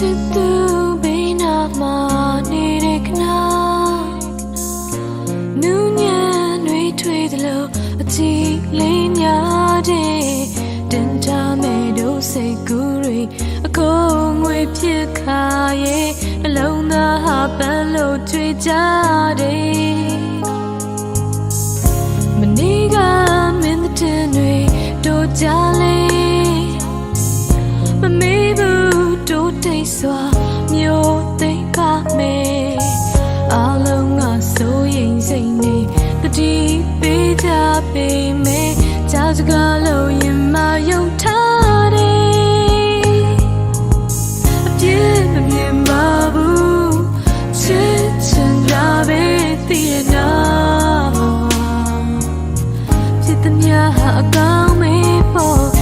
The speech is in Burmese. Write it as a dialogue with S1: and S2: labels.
S1: ချစ်သူဘေးနာမှာနေတဲ့ကနာနူးညံ့တွေထွေးသလိုအချီလေးညာတဲ့တင်တာမဲ့တို့စိတ်ကူးတွေအကုန်ငွေဖြစ်ခါရဲ့နှလုံးသားဟာပန်းလို့ထွေးကြတဲ့မနေ့ကမင်းတဲ့တွေတို့ကြလဲ စိတ်စွာမျိုးသိမ့်ကမေအလုံးကစိုးရင်စိတ်နေတတိပေးကြပေမေကြောက်စကားလို့ရင်မယုံထားတယ်အပြည့်မမြင်ပါဘူးချစ်ချင်တာပဲသိရနာဖြစ်သည်များအကောင်းမေဖို့